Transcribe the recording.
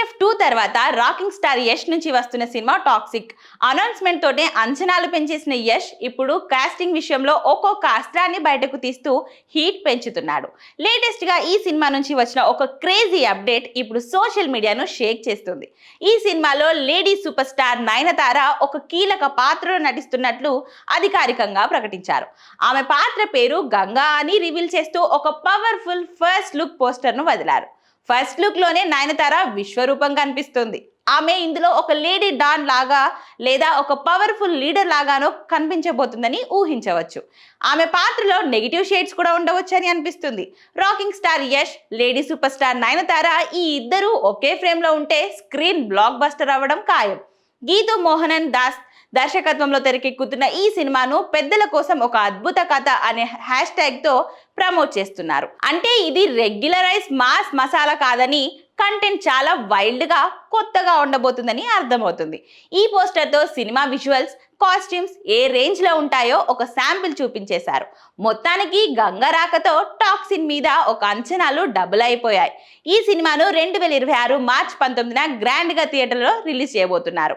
KGF two తర్వాత rocking star Yash నుంచి వస్తున్న సినిమా టాక్సిక్ అనౌన్స్మెంట్ తోటే అంచనాలు పెంచేసిన యష్ ఇప్పుడు కాస్టింగ్ విషయంలో ఒక్కొక్క అస్త్రాన్ని బయటకు తీస్తూ హీట్ పెంచుతున్నాడు. లేటెస్ట్గా ఈ సినిమా నుంచి వచ్చిన ఒక క్రేజీ అప్డేట్ ఇప్పుడు సోషల్ మీడియాను షేక్ చేస్తుంది. ఈ సినిమాలో లేడీ సూపర్ స్టార్ నయనతార ఒక కీలక పాత్రలో నటిస్తున్నట్లు అధికారికంగా ప్రకటించారు. ఆమె పాత్ర పేరు గంగా అని రివీల్ చేస్తూ ఒక పవర్ఫుల్ ఫస్ట్ లుక్ పోస్టర్ను వదిలారు. ఫస్ట్ లుక్లోనే నయనతార విశ్వరూపం కనిపిస్తుంది. ఆమె ఇందులో ఒక లేడీ డాన్ లాగా లేదా ఒక పవర్ఫుల్ లీడర్ లాగానో కనిపించబోతుందని ఊహించవచ్చు. ఆమె పాత్రలో నెగిటివ్ షేడ్స్ కూడా ఉండవచ్చని అనిపిస్తుంది. Rocking star Yash lady super star Nayanthara ఈ ఇద్దరూ ఒకే ఫ్రేమ్లో ఉంటే స్క్రీన్ బ్లాక్ బస్టర్ అవ్వడం ఖాయం. గీతు మోహనన్ దాస్ దర్శకత్వంలో తెరకెక్కుతున్న ఈ సినిమాను పెద్దల కోసం ఒక అద్భుత కథ అనే హ్యాష్ ట్యాగ్తో ప్రమోట్ చేస్తున్నారు. అంటే ఇది రెగ్యులరైజ్ మాస్ మసాలా కాదని కంటెంట్ చాలా వైల్డ్గా కొత్తగా ఉండబోతుందని అర్థమవుతుంది. ఈ పోస్టర్తో సినిమా విజువల్స్ కాస్ట్యూమ్స్ ఏ రేంజ్లో ఉంటాయో ఒక శాంపిల్ చూపించేశారు. మొత్తానికి గంగరాకతో టాక్సిన్ మీద ఒక అంచనాలు డబుల్ అయిపోయాయి. ఈ సినిమాను రెండు వేల ఇరవై ఆరు మార్చ్ పంతొమ్మిదిన గ్రాండ్గా థియేటర్లో రిలీజ్ చేయబోతున్నారు.